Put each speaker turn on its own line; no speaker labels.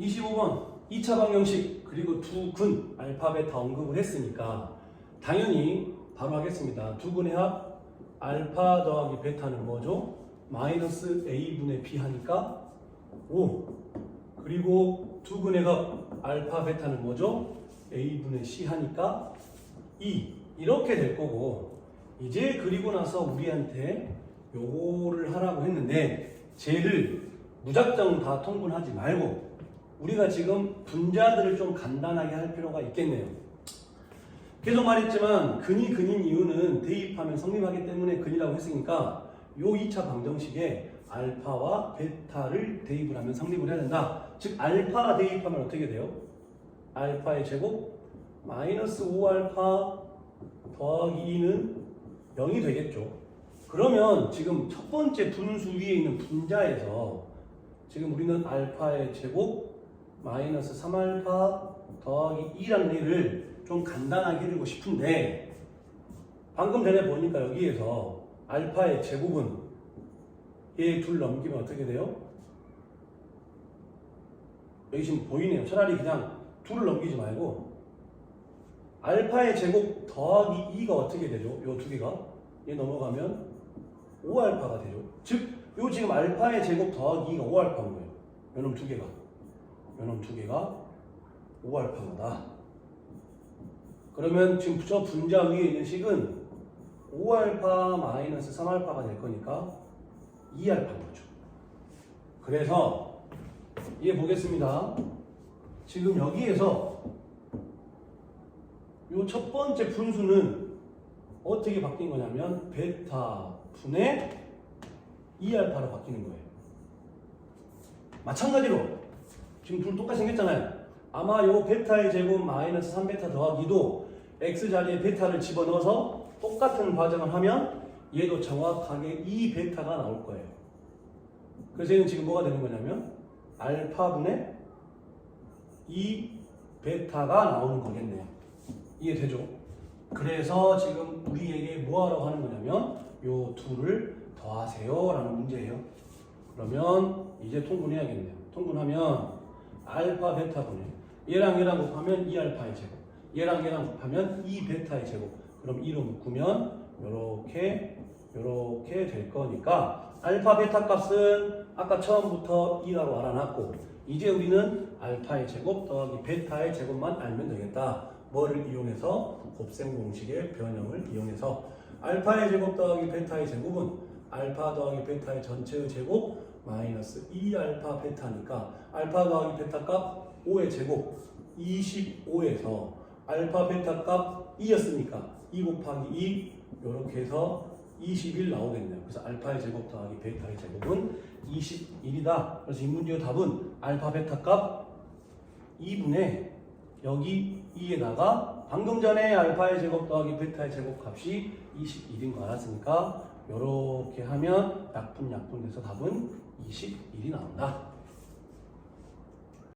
25번 2차 방정식 그리고 두 근 알파 베타 언급을 했으니까 당연히 바로 하겠습니다. 두 근의 합 알파 더하기 베타는 뭐죠? 마이너스 a분의 b 하니까 5 그리고 두 근의 합 알파 베타는 뭐죠? a분의 c 하니까 2 이렇게 될 거고 이제 그리고 나서 우리한테 요거를 하라고 했는데 쟤를 무작정 다 통분하지 말고 우리가 지금 분자들을 좀 간단하게 할 필요가 있겠네요. 계속 말했지만 근이 근인 이유는 대입하면 성립하기 때문에 근이라고 했으니까 요 2차 방정식에 알파와 베타를 대입을 하면 성립을 해야 된다. 즉 알파가 대입하면 어떻게 돼요? 알파의 제곱 마이너스 5알파 더하기 2는 0이 되겠죠. 그러면 지금 첫 번째 분수 위에 있는 분자에서 지금 우리는 알파의 제곱 마이너스 3알파 더하기 2라는 일을 좀 간단하게 해주고 싶은데 방금 전에 보니까 여기에서 알파의 제곱은 얘 둘 넘기면 어떻게 돼요? 여기 지금 보이네요. 차라리 그냥 둘을 넘기지 말고 알파의 제곱 더하기 2가 어떻게 되죠? 요 두 개가 얘 넘어가면 5알파가 되죠. 즉, 요 지금 알파의 제곱 더하기 2가 5알파인 거예요. 요놈 두 개가. 요놈 두 개가 5알파다. 그러면 지금 저 분자 위에 있는 식은 5알파 마이너스 3알파가 될 거니까 2알파인 거죠. 그래서 얘 보겠습니다. 지금 여기에서 요 첫 번째 분수는 어떻게 바뀐 거냐면 베타 분의 2알파로 바뀌는 거예요. 마찬가지로 지금 둘 똑같이 생겼잖아요. 아마 요 베타의 제곱 마이너스 3베타 더하기도 x 자리에 베타를 집어넣어서 똑같은 과정을 하면 얘도 정확하게 2베타가 나올 거예요. 그래서 얘는 지금 뭐가 되는 거냐면 알파분의 2베타가 나오는 거겠네요. 이해되죠? 그래서 지금 우리에게 뭐하라고 하는 거냐면 요 둘을 더하세요 라는 문제예요. 그러면 이제 통분해야겠네요. 통분하면 알파 베타분의 얘랑 얘랑 곱하면 2알파의 제곱. 얘랑 얘랑 곱하면 2베타의 제곱. 그럼 2로 묶으면 요렇게 요렇게 될 거니까 알파 베타 값은 아까 처음부터 2라고 알아놨고 이제 우리는 알파의 제곱 더하기 베타의 제곱만 알면 되겠다. 뭐를 이용해서? 곱셈 공식의 변형을 이용해서. 알파의 제곱 더하기 베타의 제곱은 알파 더하기 베타의 전체의 제곱 마이너스 2알파 베타니까 알파 더하기 베타 값 5의 제곱 25에서 알파 베타 값 2였으니까 2 곱하기 2 이렇게 해서 21 나오겠네요. 그래서 알파의 제곱 더하기 베타의 제곱은 21이다. 그래서 이 문제의 답은 알파 베타 값 2분의 여기 2에다가 방금 전에 알파의 제곱 더하기 베타의 제곱 값이 21인 거 알았으니까 이렇게 하면 약분 약분 돼서 답은 21이 나온다.